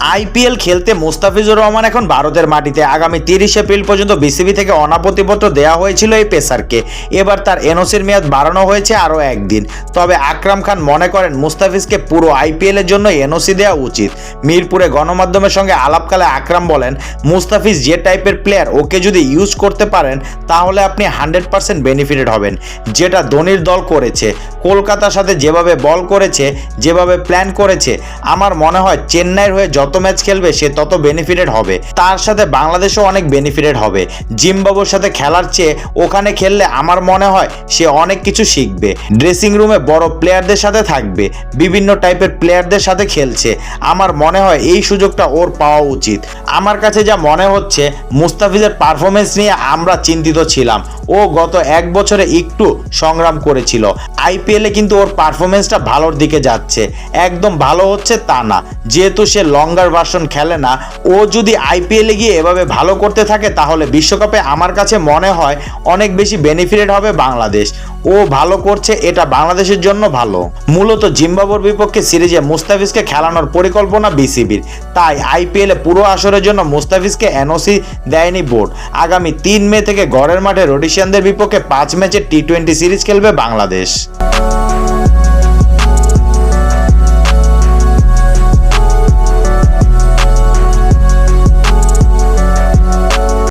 IPL খেলতে মুস্তাফিজুর রহমান এখন ভারতের মাটিতে। আগামী তিরিশ এপ্রিল পর্যন্ত বিসিবি থেকে অনাপত্তিপত্র দেওয়া হয়েছিল এই পেসারকে। এবার তার এনওসির মেয়াদ বাড়ানো হয়েছে আরও একদিন। তবে আকরাম খান মনে করেন মুস্তাফিজকে পুরো আইপিএলের জন্য এনওসি দেওয়া উচিত। মিরপুরে গণমাধ্যমের সঙ্গে আলাপকালে আকরাম বলেন, মুস্তাফিজ যে টাইপের প্লেয়ার ওকে যদি ইউজ করতে পারেন, তাহলে আপনি হান্ড্রেড পার্সেন্ট বেনিফিটেড হবেন। যেটা ধোনির দল করেছে। কলকাতার সাথে যেভাবে বল করেছে, যেভাবে প্ল্যান করেছে, আমার মনে হয় চেন্নাইয়ের হয়ে যত ম্যাচ খেলবে, সে তত বেনিফিটেড হবে। তার সাথে বাংলাদেশও অনেক বেনিফিটেড হবে। জিম্বাবুর সাথে খেলার চেয়ে ওখানে খেললে আমার মনে হয় সে অনেক কিছু শিখবে। ড্রেসিং রুমে বড় প্লেয়ারদের সাথে থাকবে, বিভিন্ন টাইপের প্লেয়ারদের সাথে খেলছে। আমার মনে হয় এই সুযোগটা ওর পাওয়া উচিত। আমার কাছে যা মনে হচ্ছে, মুস্তাফিজের পারফরমেন্স নিয়ে আমরা চিন্তিত ছিলাম। ও গত এক বছরে একটু সংগ্রাম করেছিল। আইপিএলে কিন্তু ওর পারফরমেন্সটা ভালোর দিকে যাচ্ছে। একদম ভালো হচ্ছে তা না। যেহেতু সে লঙ্গার ভার্সন খেলে না। ও যদি আইপিএলে গিয়ে এভাবে ভালো করতে থাকে, তাহলে বিশ্বকাপে আমার কাছে মনে হয় অনেক বেশি বেনিফিটেড হবে বাংলাদেশ। ও ভালো করছে, এটা বাংলাদেশের জন্য ভালো। মূলত জিম্বাবুর বিপক্ষে সিরিজে মুস্তাফিজকে খেলানোর পরিকল্পনা বিসিবির। তাই আইপিএলে পুরো আসরের জন্য মুস্তাফিজকে এনওসি দেয়নি বোর্ড। আগামী তিন মে থেকে গড়ের মাঠে রোডিশিয়ানদের বিপক্ষে পাঁচ ম্যাচের টি টোয়েন্টি সিরিজ খেলবে বাংলাদেশ।